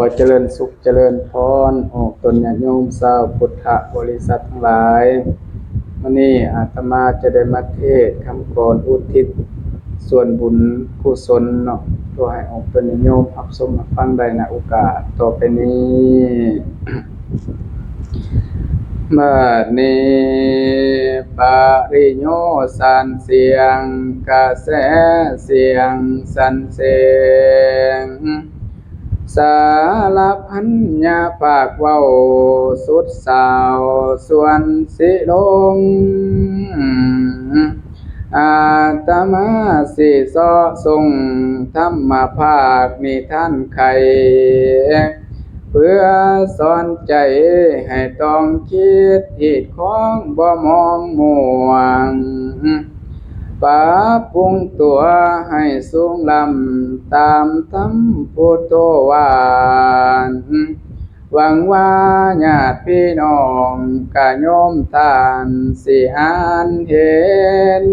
อเจริญสุขเจริญพรออกตนญาติโยมสาวพุทธบริษัททั้งหลายวันนี้อาตมาจะได้มาเทศคำกรอุทิศ ส่วนบุญกุศลเนาะตัวให้ออกตนญาติโยมรับชมฟังได้ในโอกาสต่อไปนี้มื่อนี้ปาริโยสันเสียงกระแสเสียงสันเสียง สารพันยาปากเว้าสุดสาวส่วนสิลง อาตมาสิสอทรงธรรมภาคนิท่านไขเพื่อสอนใจให้ต้องคิดผิดของบ่มองมัวง ปาปรุงตัวให้สูงลำตามธรรมพุทโธวานหวังว่าญาติพี่น้องกะโยมทานสิอ่านเห็น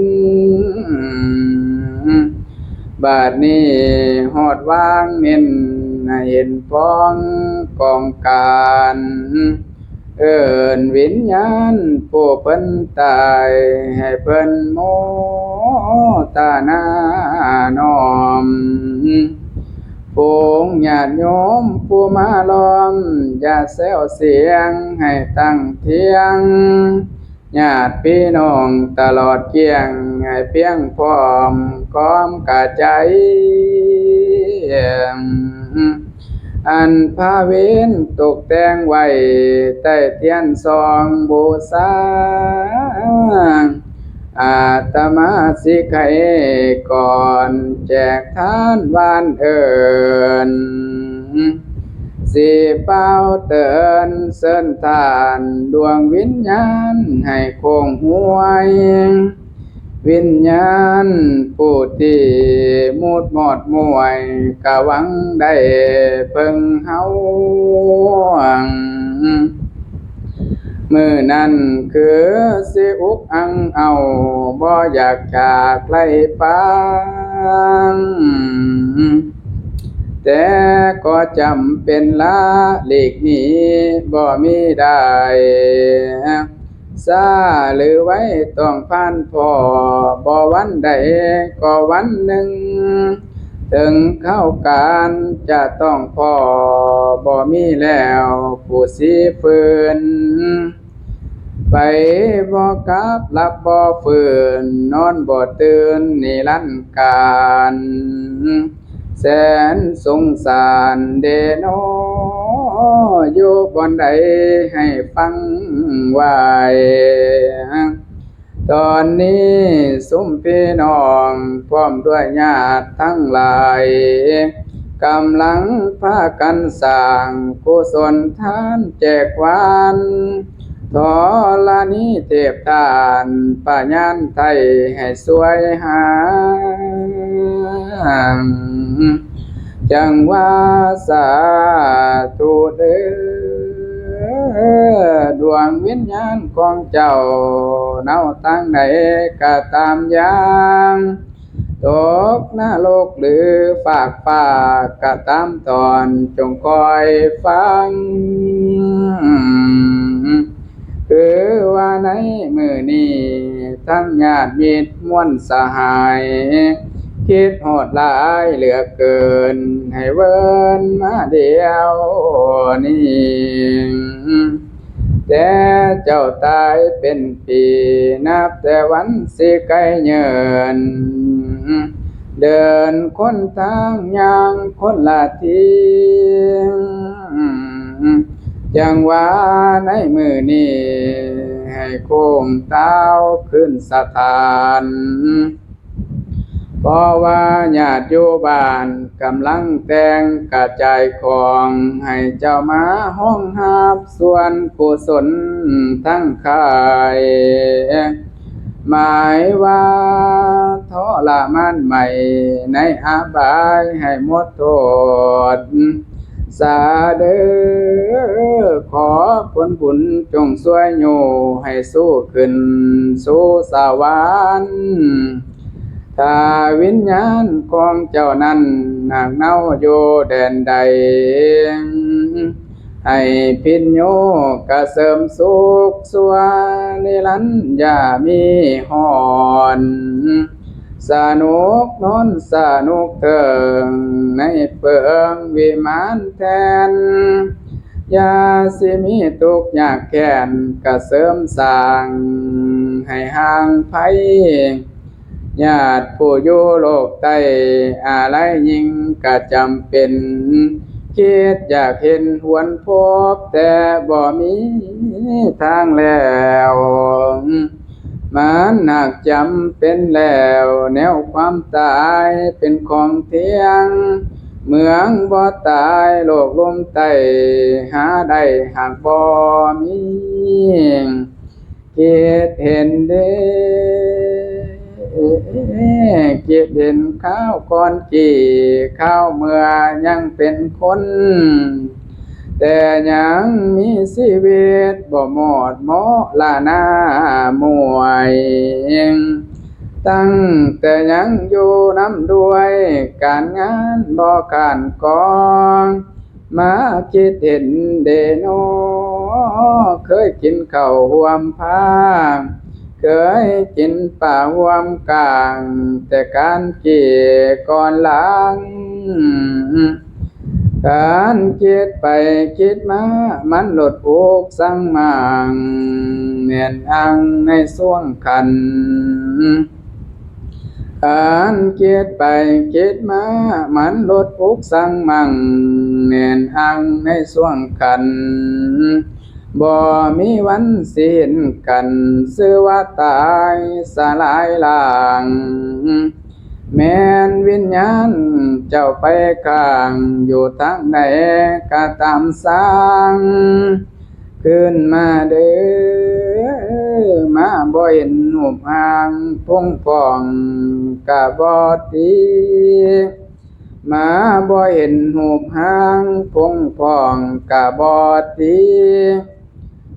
บาดนี้หอดวางเน้นให้เห็นพ้องกองการ เอินวิญญาณผู้เพิ่นตายให้เพิ่นโมตานานอมปูงญาติโยมผู้มาล้อมอย่าแซวเสียงให้ตั้งเทียงญาติพี่น้องตลอดเกียงให้เพียงพร้อมกอมกะใจ อันพาเวนตกแต่งไว้ใต้เทียนซองบูชาอาตมาสิไขก่อนแจกทานวานเอินสิเป้าเตือนเส้นทานดวงวิญญาณให้คงหวย วิญญาณผู้ที่ มูดหมอดมวยกะหวังได้เพิ่งเฮามือนั้นคือสิอุกอังเอาบ่อยากจากไกลปางแต่ก็จำเป็นละหลีกหนีบ่มีได้ ซาหรือไว้ต้องผ่านพอบ่วันใดก็วันหนึ่ง ถึงเข้าการจะต้องพอบ่มีแล้วผู้สีฟืนไปบ่กลับหลับบ่ฝืนนอนบ่ตื่นนิรันดร์การ แสนสงสารเดโนอ ยู่บนใดให้ฟังไว้ตอนนี้สุมพี่น้องพร้อมด้วยญาติทั้งหลายกำลังพากันสร้างกุศลทานแจกวานทอลานีเทพทานปัญญานไทยให้สวยหา จังว่าสาธุเด้อดวงวิญญาณของเจ้าเน่าตั้งไหนก็ตามย่างตกหน้าโลกหรือฝากฟ้าก็ตามตอนจงคอยฟัง คือว่าในมือนี้ทั้งญาติมิตรมวลสหาย คิดโหดหลายเหลือเกิน ให้เวินมาเดียวนี่แต่เจ้าตายเป็นปีนับแต่วันสิไกลเยิน เดินคนทางยางคนละทีจังว่าในมือนี้ให้โค้งเต้าขึ้นสถาน เพราะว่าญาติอยู่บ้านกำลังแต่งกระจายของ ให้เจ้ามาห้องหับส่วนกุศลทั้งขายหมายว่าทรมานใหม่ ในอาบายให้หมดโทษสาเดอขอผลบุญจงช่วยโยให้สู้ขึ้น สู่สวรรค์ ถ้าวิญญาณของเจ้านั้นหากเน่าอยู่แดนใด ให้พิญโยกระเสริมสุขสวานิรันยามีหอนสนุกนนสนุกเถิงในเปิงวิมานแทนยาสิมีทุกข์ยากแค้นกระเสริมสร้าง ให้ห่างไผ ญาติผู้อยู่โลกใต้อะไรยิ่งก็จำเป็นคิดอยากเห็นหวนพบแต่บ่มีทางแล้วมันหนักจำเป็นแล้ว แนวความตายเป็นของเที่ยง เมืองบ่ตายโลกลมไตหาได้หากบ่มีคิดเห็นเด้ คิดเห็นข้าวก่อนกี่ข้าวเมื่อยังเป็นคน แต่ยังมีชีวิตบ่หมดหมอลาหน้ามวยตั้งแต่ยังอยู่น้ำด้วย การงานบ่การกองมาคิดเห็นเดโนเคยกินข้าวหวมพาง เคยกินป่าวมกลาง แต่การเกี่ยก่อนหลัง การคิดไปคิดมา มันหลดอุกสังมังเนียนอังในส่วงคันการคิดไปคิดมา มันลดอุกสังมังเนียนอังในส่วงคัน บ่มีวันสิ้นกันซื้อว่าตายสลายลาง แม่นวิญญาณเจ้าไปข้าง อยู่ทางใดก็ตามสร้าง ขึ้นมาเด้อมาบ่เห็นหูปหางพุ่งพองกะบ่ตีมาบ่เห็นหูปหางพงพองกะบ่ตี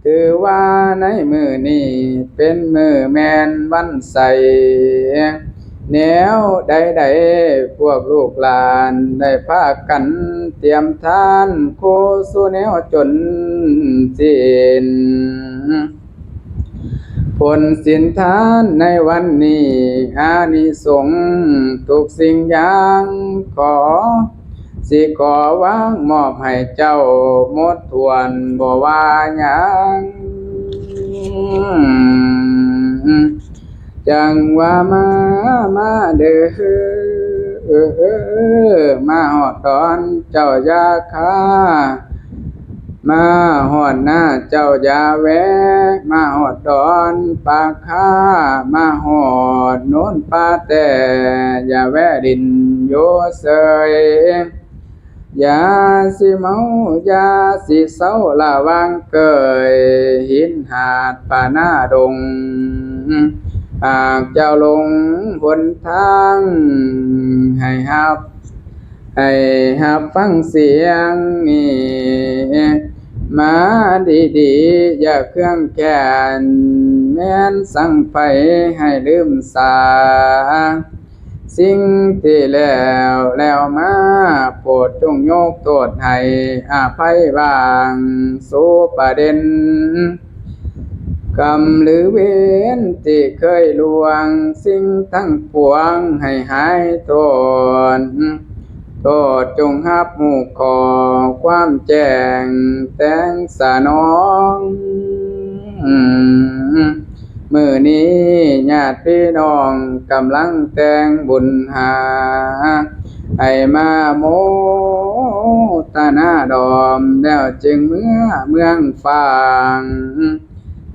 ถือว่าในมือนี้เป็นมือแมนวันใสแนวใดๆพวกลูกหลานได้พากันเตรียมทานโคสูแนวจนสิ้นผลสินทานในวันนี้อานิสงส์ทุกสิ่งอย่างขอ สิขอวางมอบให้เจ้าหมดทวนบ่ว่าหยังจังว่ามามาเด้อมาหอดตอนเจ้ายาคามาหอดหน้าเจ้ายาแวะ มาหอดดอนปากคามาหอดโน้นปาแต่อย่าแวะดินโยเสย ยาสิเมายาสิเศร้าละวางเกยหินหาดป่าหน้าดงหากเจ้าลงหนทาง ให้หับ ให้หับฟังเสียงนี่มาดีๆ อย่าเครื่องแกน แม่นสั่งไฟให้ลืมสา สิ่งที่แล้วแล้วมาโปรดจงโยกโทษให้อภัยบางสู่ประเด็นกรรมหรือเวรที่เคยลวงสิ่งทั้งปวงให้หายโทษโทษจงหับหมู่ขอความแจ้งแตงสนอง มือนี้ญาติพี่น้องกำลังแต่งบุญหา ให้มาโมตนาดอมแล้วจึงเมื่อเมืองฟาง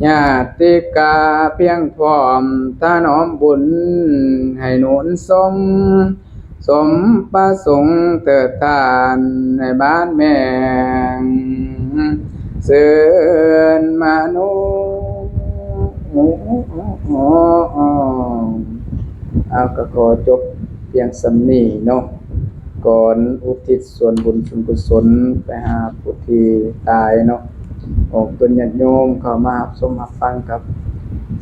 ญาติกาเพียงพร้อมถนอมบุญ ให้หนุนสม สมประสงค์เติดทานในบ้านแม่งเสือนมนุษ เอาก็ขอจบเพียงสำนีเนาะก่อนอุทิศส่วนบุญส่วนกุศลไปหาผู้ที่ตายเนาะออกตัวญาติโยมเข้ามารับชมรับฟังครับ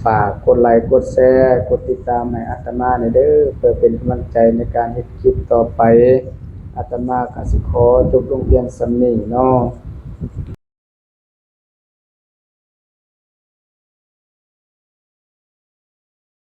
ฝากกดไลค์กดแชร์กดติดตามให้อาตมาหน่อยเด้อเพื่อเป็นกำลังใจในการเฮ็ดคลิปต่อไปอาตมากสิขอจบลงเพียงสำนีเนาะ